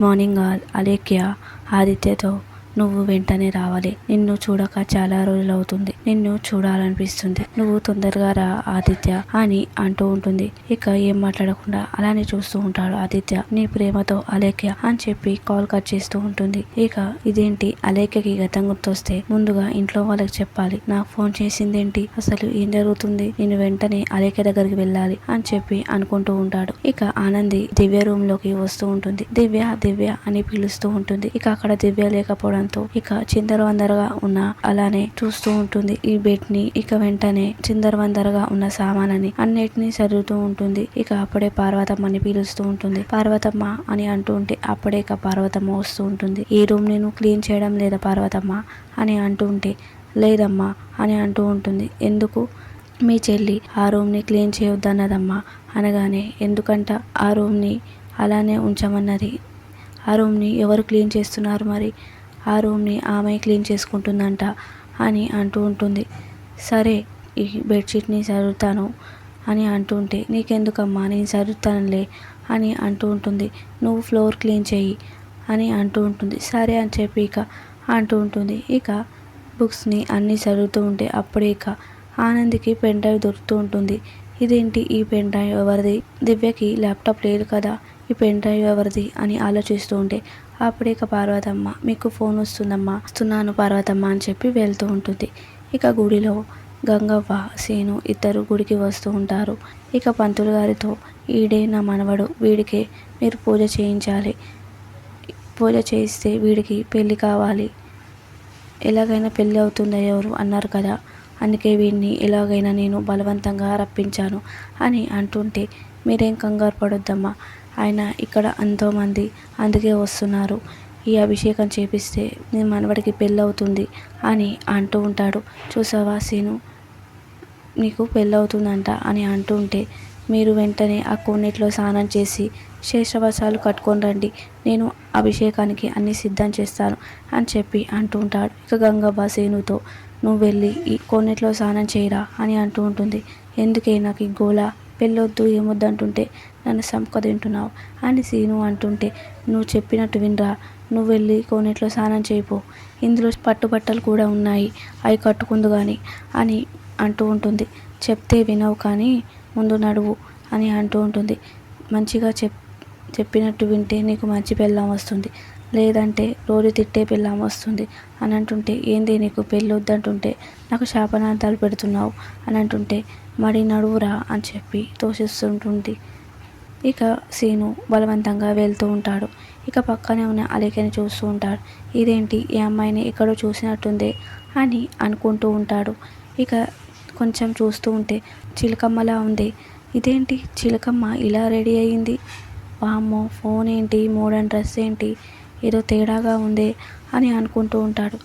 Morning all Alekhya ఆదిత్యతో నువ్వు వెంటనే రావాలి. నిన్ను చూడక చాలా రోజులు అవుతుంది నిన్ను చూడాలనిపిస్తుంది. నువ్వు తొందరగా రా ఆదిత్య అని అంటూ ఉంటుంది. ఇక ఏం మాట్లాడకుండా అలానే చూస్తూ ఉంటాడు ఆదిత్య. నీ ప్రేమతో అలేఖ్య అని చెప్పి కాల్ కట్ చేస్తూ ఉంటుంది. ఇక ఇదేంటి? అలేఖ్యకి గతం గుర్తొస్తే ముందుగా ఇంట్లో వాళ్ళకి చెప్పాలి. నాకు ఫోన్ చేసిందేంటి? అసలు ఏం జరుగుతుంది? నేను వెంటనే అలేఖ్య దగ్గరికి వెళ్ళాలి అని చెప్పి అనుకుంటూ ఉంటాడు. ఇక ఆనంది దివ్య రూమ్లోకి వస్తూ ఉంటుంది. దివ్య దివ్య అని పిలుస్తూ ఉంటుంది. ఇక అక్కడ దివ్య లేకపోవడం లేకపోవడంతో ఇక చిందరవందరగా ఉన్న అలానే చూస్తూ ఉంటుంది. ఈ బెడ్ని ఇక వెంటనే చిందరవందరగా ఉన్న సామానని అన్నిటినీ చదువుతూ ఉంటుంది. ఇక అప్పుడే పార్వతమ్మని పిలుస్తూ ఉంటుంది. పార్వతమ్మ అని అంటూ ఉంటే అప్పుడే ఇక పార్వతమ్మ వస్తూ ఉంటుంది. ఈ రూమ్ నేను క్లీన్ చేయడం లేదా పార్వతమ్మ అని అంటూ ఉంటే లేదమ్మా అని అంటూ ఉంటుంది. ఎందుకు? మీ చెల్లి ఆ రూమ్ని క్లీన్ చేయొద్దన్నదమ్మా అనగానే ఎందుకంట ఆ రూమ్ని అలానే ఉంచమన్నది? ఆ రూమ్ని ఎవరు క్లీన్ చేస్తున్నారు మరి? ఆ రూమ్ని ఆమె క్లీన్ చేసుకుంటుందంట అని అంటూ ఉంటుంది. సరే ఈ బెడ్షీట్ని సర్దుతాను అని అంటూ ఉంటే నీకెందుకమ్మా నేను సర్దుతానులే అని అంటూ ఉంటుంది. నువ్వు ఫ్లోర్ క్లీన్ చేయి అని అంటూ ఉంటుంది. సరే అని చెప్పి ఇక అంటూ ఉంటుంది. ఇక బుక్స్ని అన్నీ చదువుతూ ఉంటే అప్పుడే ఇక ఆనంద్కి పెన్ డ్రైవ్ దొరుకుతూ ఉంటుంది. ఇదేంటి ఈ పెన్ డ్రైవ్ ఎవరిది? దివ్యకి ల్యాప్టాప్ లేదు కదా ఈ పెన్ డ్రైవ్ ఎవరిది? అని ఆలోచిస్తూ ఉంటే అప్పుడే ఇక పార్వతమ్మ మీకు ఫోన్ వస్తుందమ్మా వస్తున్నాను పార్వతమ్మ అని చెప్పి వెళ్తూ ఉంటుంది. ఇక గుడిలో గంగవ్వ సీను ఇద్దరు గుడికి వస్తూ ఉంటారు. ఇక పంతులు గారితో ఈడే నా మనవడు వీడికే మీరు పూజ చేయించాలి. పూజ చేయిస్తే వీడికి పెళ్ళి కావాలి. ఎలాగైనా పెళ్ళి అవుతుందా ఎవరు? అన్నారు కదా. అందుకే వీడిని ఎలాగైనా నేను బలవంతంగా రప్పించాను అని అంటుంటే మీరేం కంగారు పడొద్దమ్మా. ఆయన ఇక్కడ ఎంతోమంది అందుకే వస్తున్నారు. ఈ అభిషేకం చేపిస్తే నీ మనవడికి పెళ్ళవుతుంది అని అంటూ ఉంటాడు. చూసావా సీను? నీకు పెళ్ళవుతుందంట అని అంటుంటే మీరు వెంటనే ఆ కొన్నిట్లో స్నానం చేసి శేషవసాలు కట్టుకొని రండి. నేను అభిషేకానికి అన్ని సిద్ధం చేస్తాను అని చెప్పి అంటూ ఉంటాడు. ఇక గంగవ్వ సేనుతో నువ్వు వెళ్ళి ఈ కొన్నిట్లో స్నానం చేయరా అని అంటూ ఉంటుంది. ఎందుకే నాకు ఈ గోళ పెళ్ళొద్దు ఏమొద్దు అంటుంటే నన్ను సంపక తింటున్నావు అని సీను అంటుంటే నువ్వు చెప్పినట్టు వినరా? నువ్వు వెళ్ళి కోనేట్లో స్నానం చేయిపో. ఇందులో పట్టుబట్టలు కూడా ఉన్నాయి. అవి కట్టుకుందు కానీ అని అంటూ ఉంటుంది. చెప్తే వినవు కానీ ముందు నడువు అని అంటూ ఉంటుంది. మంచిగా చెప్ చెప్పినట్టు వింటే నీకు మంచి పెళ్ళం వస్తుంది. లేదంటే రోజు తిట్టే పెళ్ళాం వస్తుంది. అని అంటుంటే ఏంది నీకు పెళ్ళి వద్దంటుంటే నాకు శాపనార్థాలు పెడుతున్నావు అని అంటుంటే మరి నడువురా అని చెప్పి తోసిస్తుంటుంది. ఇక సీను బలవంతంగా వెళ్తూ ఉంటాడు. ఇక పక్కనే ఉన్న అలికని చూస్తూ ఉంటాడు. ఇదేంటి? ఈ అమ్మాయిని ఎక్కడో చూసినట్టుందే అని అనుకుంటూ ఉంటాడు. ఇక కొంచెం చూస్తూ ఉంటే చిలకమ్మలా ఉంది. ఇదేంటి? చిలకమ్మ ఇలా రెడీ అయ్యింది? వామ్మో ఫోన్ ఏంటి? మోడర్న్ డ్రెస్ ఏంటి? ఏదో తేడాగా ఉంది అని అనుకుంటూ ఉంటాడు.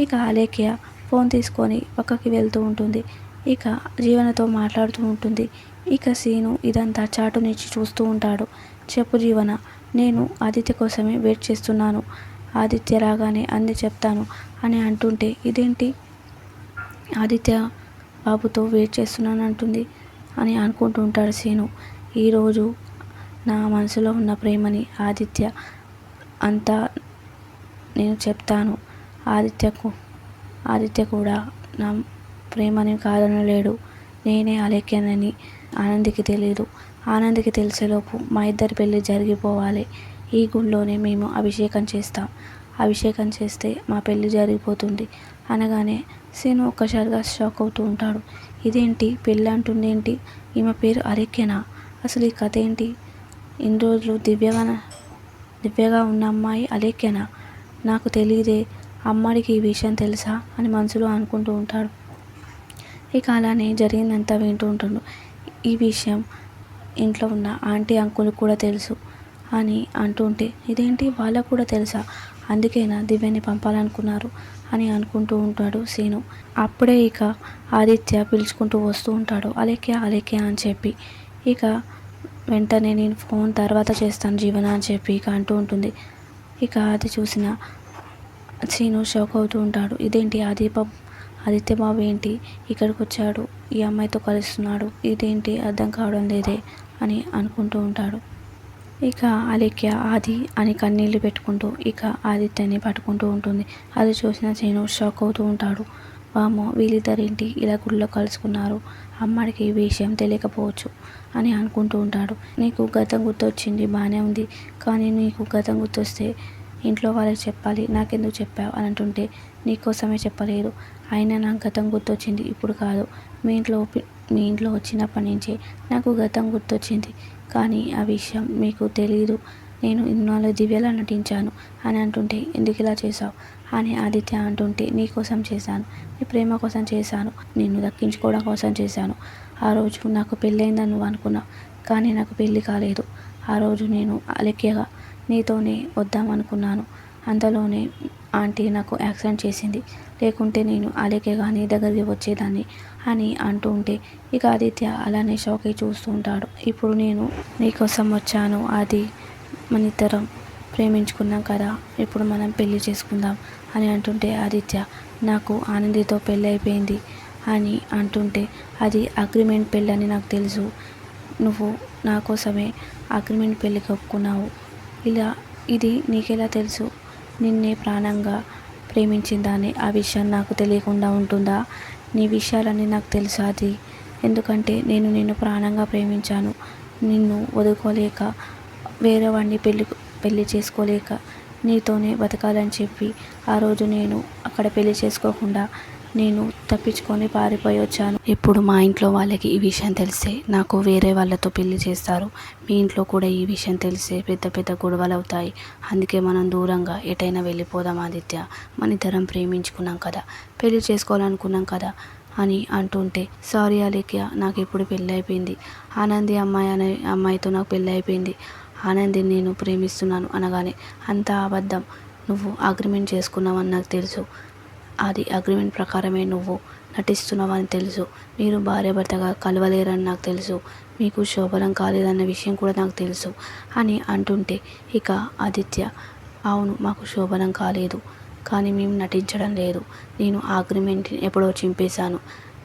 ఇక అలేఖ్య ఫోన్ తీసుకొని పక్కకి వెళ్తూ ఉంటుంది. ఇక జీవనతో మాట్లాడుతూ ఉంటుంది. ఇక సీను ఇదంతా చాటు నుంచి చూస్తూ ఉంటాడు. చెప్పు జీవన నేను ఆదిత్య కోసమే వెయిట్ చేస్తున్నాను. ఆదిత్య రాగానే అంది చెప్తాను అని అంటుంటే ఇదేంటి? ఆదిత్య బాబుతో వెయిట్ చేస్తున్నాను అంటుంది అని అనుకుంటుంటాడు సీను. ఈరోజు నా మనసులో ఉన్న ప్రేమని ఆదిత్య అంతా నేను చెప్తాను. ఆదిత్యకు ఆదిత్య కూడా నా ప్రేమని కాదనలేడు. నేనే అలేఖ్యనని ఆనందికి తెలియదు ఆనందికి తెలిసేలోపు మా ఇద్దరి పెళ్ళి జరిగిపోవాలి. ఈ గుళ్ళోనే మేము అభిషేకం చేస్తాం. అభిషేకం చేస్తే మా పెళ్ళి జరిగిపోతుంది. అనగానే సీను ఒక్కసారిగా షాక్ అవుతూ ఉంటాడు. ఇదేంటి? పెళ్ళి అంటుందేంటి? ఈమె పేరు అరెక్కెనా అసలు ఈ కథ ఏంటి? ఇన్ని రోజులు దివ్యగా దివ్యగా ఉన్న అమ్మాయి అలేఖ్యనా? నాకు తెలియదే. అమ్మాడికి ఈ విషయం తెలుసా? అని మనసులో అనుకుంటూ ఉంటాడు. ఇక అలానే జరిగిందంతా వింటూ ఉంటాడు. ఈ విషయం ఇంట్లో ఉన్న ఆంటీ అంకుల్ కూడా తెలుసు అని అంటుంటే ఇదేంటి? వాళ్ళకు కూడా తెలుసా? అందుకేనా దివ్యని పంపాలనుకున్నారు? అని అనుకుంటూ ఉంటాడు సీను. అప్పుడే ఇక ఆదిత్య పిలుచుకుంటూ వస్తూ ఉంటాడు. అలేఖ్య అలేఖ్య అని చెప్పి. ఇక వెంటనే నేను ఫోన్ తర్వాత చేస్తాను జీవన అని చెప్పి ఇక అంటూ ఉంటుంది. ఇక అది చూసిన సీను షాక్ అవుతూ ఉంటాడు. ఇదేంటి ఆదిప ఆదిత్య బాబు ఏంటి? ఇక్కడికి వచ్చాడు. ఈ అమ్మాయితో కలుస్తున్నాడు. ఇదేంటి? అర్థం కావడం లేదే అని అనుకుంటూ ఉంటాడు. ఇక అలేఖ్య ఆది అని కన్నీళ్ళు పెట్టుకుంటూ ఇక ఆదిత్యని పట్టుకుంటూ ఉంటుంది. అది చూసిన సీను షాక్ అవుతూ ఉంటాడు. వామ్మో వీళ్ళిద్దరేంటి ఇలా గుడిలో కలుసుకున్నారు? అమ్మాడికి ఈ విషయం తెలియకపోవచ్చు అని అనుకుంటూ ఉంటాడు. నీకు గతం గుర్తొచ్చింది బాగానే ఉంది కానీ నీకు గతం గుర్తొస్తే ఇంట్లో వాళ్ళకి చెప్పాలి నాకెందుకు చెప్పావు అని అంటుంటే నీకోసమే చెప్పలేదు. అయినా నాకు గతం గుర్తొచ్చింది ఇప్పుడు కాదు. మీ ఇంట్లో మీ ఇంట్లో వచ్చినప్పటి నుంచే నాకు గతం గుర్తొచ్చింది కానీ ఆ విషయం మీకు తెలియదు నేను ఇన్నాళ్ళు దివ్యలా నటించాను అని అంటుంటే ఎందుకు ఇలా చేశావు? అని ఆదిత్య అంటుంటే నీ కోసం చేశాను. నీ ప్రేమ కోసం చేశాను. నిన్ను దక్కించుకోవడం కోసం చేశాను. ఆ రోజు నాకు పెళ్ళైందని నువ్వు అనుకున్నావు కానీ నాకు పెళ్ళి కాలేదు. ఆ రోజు నేను అలెక్యగా నీతోనే వద్దామనుకున్నాను. అంతలోనే ఆంటీ నాకు యాక్సిడెంట్ చేసింది. లేకుంటే నేను అలేకేగా నీ దగ్గరికి వచ్చేదాన్ని అని అంటూ ఉంటే ఇక ఆదిత్య అలానే షాక్ అయి చూస్తూ ఉంటాడు. ఇప్పుడు నేను నీకోసం వచ్చాను అది మనిద్దరం. ప్రేమించుకున్నాం కదా ఇప్పుడు మనం పెళ్ళి చేసుకుందాం అని అంటుంటే ఆదిత్య నాకు ఆనందితో పెళ్ళి అయిపోయింది అని అంటుంటే అది అగ్రిమెంట్ పెళ్ళి అని నాకు తెలుసు. నువ్వు నా కోసమే అగ్రిమెంట్ పెళ్ళికి ఒప్పుకున్నావు ఇలా ఇది నీకెలా తెలుసు? నిన్నే ప్రాణంగా ప్రేమించిందాన్ని ఆ విషయం నాకు తెలియకుండా ఉంటుందా? నీ విషయాలన్నీ నాకు తెలుసు అది ఎందుకంటే నేను నిన్ను ప్రాణంగా ప్రేమించాను. నిన్ను వదుకోలేక వేరే వాడిని పెళ్ళి పెళ్ళి చేసుకోలేక నీతోనే బతకాలని చెప్పి ఆ రోజు నేను అక్కడ పెళ్ళి చేసుకోకుండా నేను తప్పించుకొని పారిపోయి వచ్చాను. ఇప్పుడు మా ఇంట్లో వాళ్ళకి ఈ విషయం తెలిస్తే నాకు వేరే వాళ్ళతో పెళ్ళి చేస్తారు. మీ ఇంట్లో కూడా ఈ విషయం తెలిస్తే పెద్ద పెద్ద గొడవలు అవుతాయి. అందుకే మనం దూరంగా ఎటైనా వెళ్ళిపోదాం ఆదిత్య. మన ఇద్దరం ప్రేమించుకున్నాం కదా. పెళ్ళి చేసుకోవాలనుకున్నాం కదా అని అంటుంటే సారీ అలేఖ్య నాకు ఇప్పుడు పెళ్ళి అయిపోయింది. ఆనంది అమ్మాయి అనే అమ్మాయితో నాకు పెళ్ళి అయిపోయింది. ఆనందిని నేను ప్రేమిస్తున్నాను అనగానే అంత అబద్ధం నువ్వు అగ్రిమెంట్ చేసుకున్నావని నాకు తెలుసు. అది అగ్రిమెంట్ ప్రకారమే నువ్వు నటిస్తున్నావని తెలుసు. మీరు భార్యాభర్తగా కలవలేరని నాకు తెలుసు. మీకు శోభనం కాలేదన్న విషయం కూడా నాకు తెలుసు అని అంటుంటే ఇక ఆదిత్య అవును మాకు శోభనం కాలేదు. కానీ మేము నటించడం లేదు. నేను ఆ అగ్రిమెంట్ ఎప్పుడో చింపేశాను.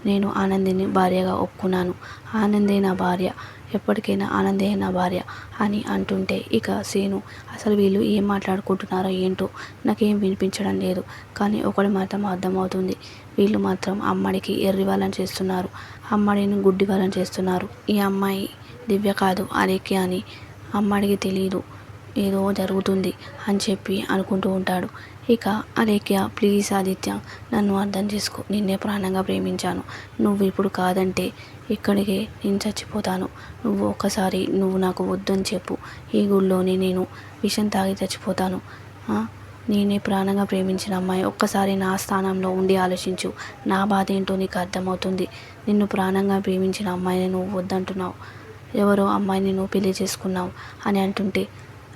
నేను ఆనందిని భార్యగా ఒప్పుకున్నాను. ఆనందే నా భార్య ఎప్పటికైనా ఆనందే నా భార్య అని అంటుంటే ఇక సీను అసలు వీళ్ళు ఏం మాట్లాడుకుంటున్నారో ఏంటో నాకేం వినిపించడం లేదు. కానీ ఒకటి మాత్రం అర్థమవుతుంది. వీళ్ళు మాత్రం అమ్మడికి ఎర్రి వాళ్ళని చేస్తున్నారు. అమ్మడిని గుడ్డి వాళ్ళని చేస్తున్నారు. ఈ అమ్మాయి దివ్య కాదు అరేకి అని అమ్మడికి తెలియదు ఏదో జరుగుతుంది అని చెప్పి అనుకుంటూ ఉంటాడు. ఇక అలేఖ్య ప్లీజ్ ఆదిత్య నన్ను అర్థం చేసుకో. నిన్నే ప్రాణంగా ప్రేమించాను. నువ్వు ఇప్పుడు కాదంటే ఇక్కడికే నేను చచ్చిపోతాను. నువ్వు ఒక్కసారి నువ్వు నాకు వద్దని చెప్పు. ఈ గుళ్ళోనే నేను విషం తాగి చచ్చిపోతాను. నేనే ప్రాణంగా ప్రేమించిన అమ్మాయి. ఒక్కసారి నా స్థానంలో ఉండి ఆలోచించు. నా బాధ ఏంటో నీకు అర్థమవుతుంది. నిన్ను ప్రాణంగా ప్రేమించిన అమ్మాయిని నువ్వు వద్దంటున్నావు. ఎవరో అమ్మాయిని నువ్వు పెళ్ళి చేసుకున్నావు అని అంటుంటే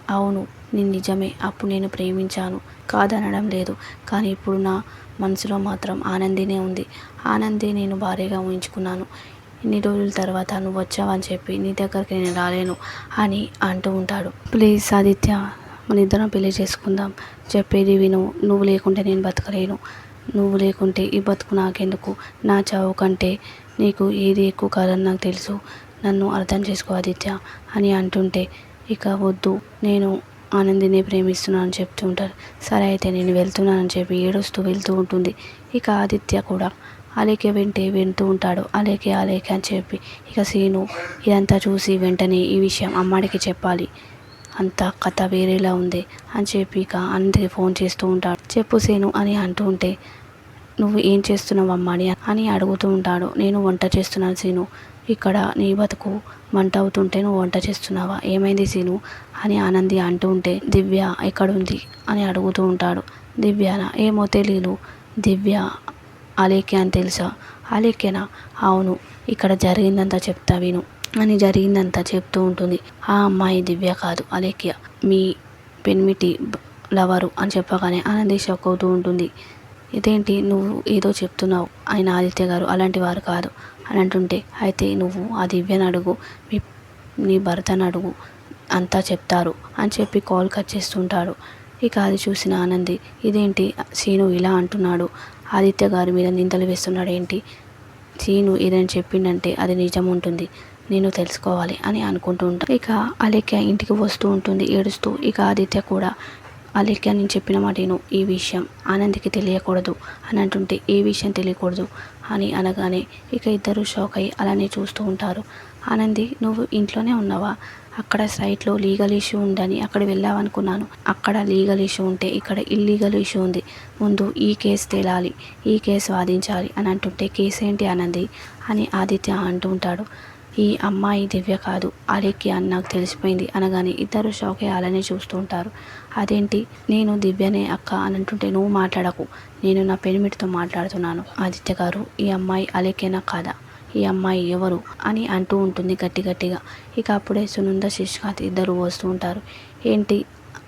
అవును నేను నిజమే. అప్పుడు నేను ప్రేమించాను. కాదనడం లేదు. కానీ ఇప్పుడు నా మనసులో మాత్రం ఆనందినే ఉంది. ఆనందే నేను భారీగా ఊహించుకున్నాను. ఇన్ని రోజుల తర్వాత నువ్వు వచ్చావని చెప్పి నీ దగ్గరికి నేను రాలేను అని అంటూ ఉంటాడు. ప్లీజ్ ఆదిత్య మన ఇద్దరం పెళ్ళి చేసుకుందాం. చెప్పేది విను. నువ్వు లేకుంటే నేను బతకలేను. నువ్వు లేకుంటే ఈ బతుకు నాకెందుకు? నా చావు కంటే నీకు ఏది ఎక్కువ కాదని నాకు తెలుసు. నన్ను అర్థం చేసుకో ఆదిత్య అని అంటుంటే ఇక వద్దు నేను ఆనందిని ప్రేమిస్తున్నానని చెప్తూ ఉంటారు. సరే అయితే నేను వెళ్తున్నానని చెప్పి ఏడుస్తూ వెళ్తూ ఉంటుంది. ఇక ఆదిత్య కూడా అలేకే వింటే వింటూ ఉంటాడు. అలేకే అలేకే అని చెప్పి ఇక సీను ఇదంతా చూసి వెంటనే ఈ విషయం అమ్మాడికి చెప్పాలి. అంతా కథ వేరేలా ఉంది అని చెప్పి ఇక అందరికి ఫోన్ చేస్తూ ఉంటాడు. చెప్పు సీను అని అంటూ ఉంటే నువ్వు ఏం చేస్తున్నావు అమ్మాడి అని అడుగుతూ ఉంటాడు. నేను వంట చేస్తున్నాను సీను. ఇక్కడ నీ బతుకు మంట అవుతుంటే నువ్వు వంట చేస్తున్నావా? ఏమైంది సీను? అని ఆనంది అంటూ ఉంటే దివ్య ఎక్కడుంది? అని అడుగుతూ ఉంటాడు. దివ్యనా? ఏమో తెలీదు. దివ్య అలేఖ్య అని తెలుసా? అలేఖ్యనా? అవును ఇక్కడ జరిగిందంతా చెప్తా విను అని జరిగిందంతా చెప్తూ ఉంటుంది. ఆ అమ్మాయి దివ్య కాదు అలేఖ్య. మీ పెన్మిటి లవరు అని చెప్పగానే ఆనంది షాక్ అవుతూ ఉంటుంది. ఇదేంటి నువ్వు ఏదో చెప్తున్నావు? ఆయన ఆదిత్య గారు అలాంటి వారు కాదు. అని అంటుంటే అయితే నువ్వు ఆ దివ్యను అడుగు మీ నీ భర్తను అడుగు అంతా చెప్తారు అని చెప్పి కాల్ కట్ చేస్తుంటాడు. ఇక అది చూసిన ఆనంది ఇదేంటి సీను ఇలా అంటున్నాడు? ఆదిత్య గారి మీద నిందలు వేస్తున్నాడు ఏంటి సీను ఏదైనా చెప్పిండంటే అది నిజం ఉంటుంది నేను తెలుసుకోవాలి అని అనుకుంటూ ఉంటాను ఇక అలేఖ్య ఇంటికి వస్తూ ఉంటుంది ఏడుస్తూ ఇక ఆదిత్య కూడా అలేఖ్య నేను చెప్పిన మాట నేను ఈ విషయం ఆనందికి తెలియకూడదు అని అంటుంటే ఏ విషయం తెలియకూడదు? అని అనగానే ఇక ఇద్దరు షాక్ అయ్యి అలానే చూస్తూ ఉంటారు. ఆనంది నువ్వు ఇంట్లోనే ఉన్నావా? అక్కడ సైట్లో లీగల్ ఇష్యూ ఉందని అక్కడ వెళ్ళావనుకున్నాను. అక్కడ లీగల్ ఇష్యూ ఉంటే ఇక్కడ ఇల్లీగల్ ఇష్యూ ఉంది. ముందు ఈ కేసు తేలాలి ఈ కేసు వాదించాలి అని అంటుంటే కేసు ఏంటి ఆనంది అని ఆదిత్య అంటూ ఉంటాడు. ఈ అమ్మాయి దివ్య కాదు. అలేఖ్య అని నాకు తెలిసిపోయింది అనగానే ఇద్దరు షాక్ అయ్యి అలానే చూస్తూ ఉంటారు. అదేంటి? నేను దివ్యనే అక్క అని అంటుంటే నువ్వు మాట్లాడకు. నేను నా పెనిమిటితో మాట్లాడుతున్నాను. ఆదిత్య గారు ఈ అమ్మాయి అలేఖ్యనా కాదా? ఈ అమ్మాయి ఎవరు? అని అంటూ ఉంటుంది గట్టి గట్టిగా. ఇక అప్పుడే సునంద శిష్కాత్ ఇద్దరు వస్తూ ఉంటారు. ఏంటి?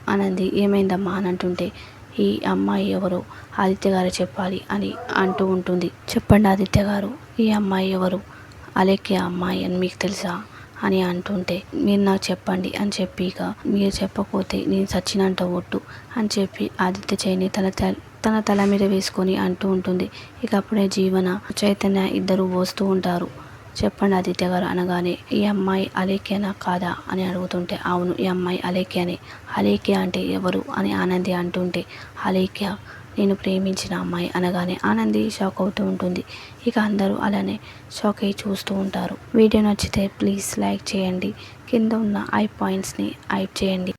అనంది ఏమైందమ్మా అని అంటుంటే ఈ అమ్మాయి ఎవరు? ఆదిత్య గారు చెప్పాలి అని అంటూ ఉంటుంది. చెప్పండి ఆదిత్య గారు ఈ అమ్మాయి ఎవరు? అలెక్కి అమ్మాయి అని మీకు తెలుసా? అని అంటుంటే మీరు నాకు చెప్పండి అని చెప్పి ఇక మీరు చెప్పకపోతే నేను సచ్చినంట ఒట్టు అని చెప్పి ఆదిత్య చైని తన తన తల మీద వేసుకొని అంటూ ఉంటుంది. ఇక అప్పుడే జీవన చైతన్య ఇద్దరు వస్తూ ఉంటారు. చెప్పండి ఆదిత్య గారు అనగానే ఈ అమ్మాయి అలేఖ్యనా కాదా? అని అడుగుతుంటే అవును ఈ అమ్మాయి అలేఖ్యనే. అలేఖ్య అంటే ఎవరు? అని ఆనంది అంటుంటే అలేఖ్య నేను ప్రేమించిన అమ్మాయి అనగానే ఆనంది షాక్ అవుతూ ఉంటుంది. ఇక అందరూ అలానే షాక్ అయ్యి చూస్తూ ఉంటారు. వీడియో నచ్చితే ప్లీజ్ లైక్ చేయండి. కింద ఉన్న ఐ పాయింట్స్ని ఐప్ చేయండి.